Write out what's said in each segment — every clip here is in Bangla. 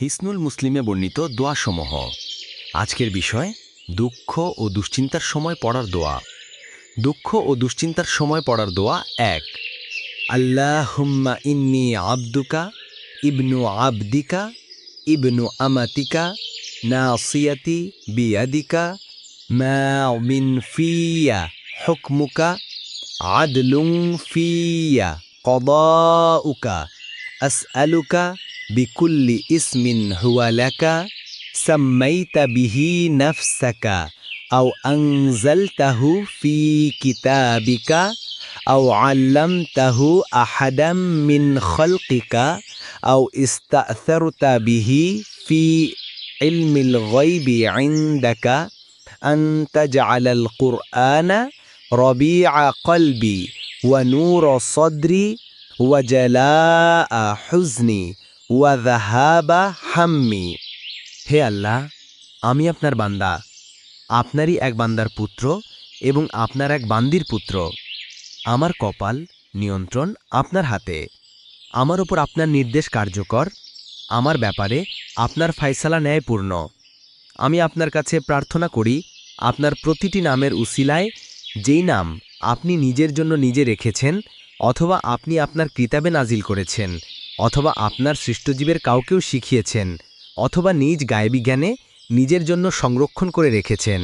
হিসনুল মুসলিমে বর্ণিত দোয়াসমূহ। আজকের বিষয়, দুঃখ ও দুশ্চিন্তার সময় পড়ার দোয়া। দুঃখ ও দুশ্চিন্তার সময় পড়ার দোয়া এক। আল্লাহুম্মা ইন্নি আবদুকা, ইবনু আবদিকা, ইবনু আমাতিকা, নাসিয়াতি বিয়াদিকা মাউমিন ফিয়া হুকমুকা আদলুং ফিয়া কদাউকা, আসআলুকা بكل اسم هو لك سميت به نفسك أو أنزلته في كتابك أو علمته أحدا من خلقك أو استأثرت به في علم الغيب عندك أن تجعل القرآن ربيع قلبي ونور صدري وجلاء حزني. ওয়াদাহাবা হাম্মি। হে আল্লাহ, আমি আপনার বান্দা। আপনারই এক বান্দার পুত্র এবং আপনার এক বান্দির পুত্র। আমার কপাল নিয়ন্ত্রণ আপনার হাতে। আমার ওপর আপনার নির্দেশ কার্যকর। আমার ব্যাপারে আপনার ফায়সালা ন্যায়পূর্ণ। আমি আপনার কাছে প্রার্থনা করি, আপনার প্রতিটি নামের উসিলায় যেই নাম আপনি নিজের জন্য নিজে রেখেছেন অথবা আপনি আপনার কিতাবে নাজিল করেছেন অথবা আপনার সৃষ্টজীবের কাউকেও শিখিয়েছেন, অথবা নিজ গায়েবী জ্ঞানে নিজের জন্য সংরক্ষণ করে রেখেছেন।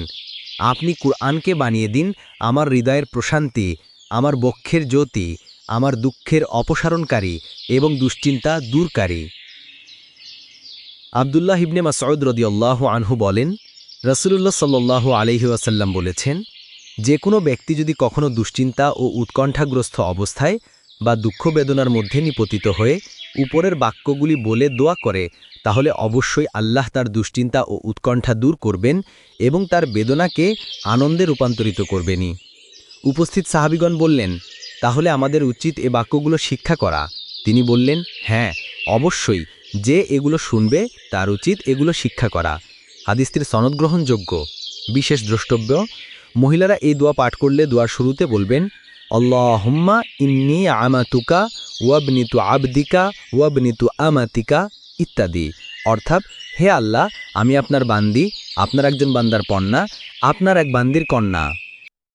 আপনি কুরআনকে বানিয়ে দিন, আমার হৃদয়ের প্রশান্তি, আমার বক্ষের জ্যোতি, আমার দুঃখের অপসারণকারী এবং দুশ্চিন্তা দূরকারী। আবদুল্লাহ ইবনে মাসউদ রদিয়াল্লাহ আনহু বলেন, রসুলুল্লাহ সাল্লাহ আলহি ওয়াসাল্লাম বলেছেন যে কোনো ব্যক্তি যদি কখনো দুশ্চিন্তা ও উৎকণ্ঠাগ্রস্ত অবস্থায় বা দুঃখ বেদনার মধ্যে নিপতিত হয়ে উপরের বাক্যগুলি বলে দোয়া করে, তাহলে অবশ্যই আল্লাহ তার দুশ্চিন্তা ও উৎকণ্ঠা দূর করবেন এবং তার বেদনাকে আনন্দে রূপান্তরিত করবেনই। উপস্থিত সাহাবিগণ বললেন, তাহলে আমাদের উচিত এ বাক্যগুলো শিক্ষা করা। তিনি বললেন হ্যাঁ অবশ্যই। যে এগুলো শুনবে, তার উচিত এগুলো শিক্ষা করা। হাদিসটির সনদ গ্রহণযোগ্য। বিশেষ দ্রষ্টব্য, মহিলারা এই দোয়া পাঠ করলে দোয়ার শুরুতে বলবেন আল্লাহম্মা ইন্নি আমাতুকা ওয়াবনিতু আবদিকা ওয়াবনিতু আমাতিকা ইত্যাদি। অর্থাৎ, হে আল্লাহ, আমি আপনার বান্দি, আপনার একজন বান্দার কন্যা, আপনার এক বান্দির কন্যা।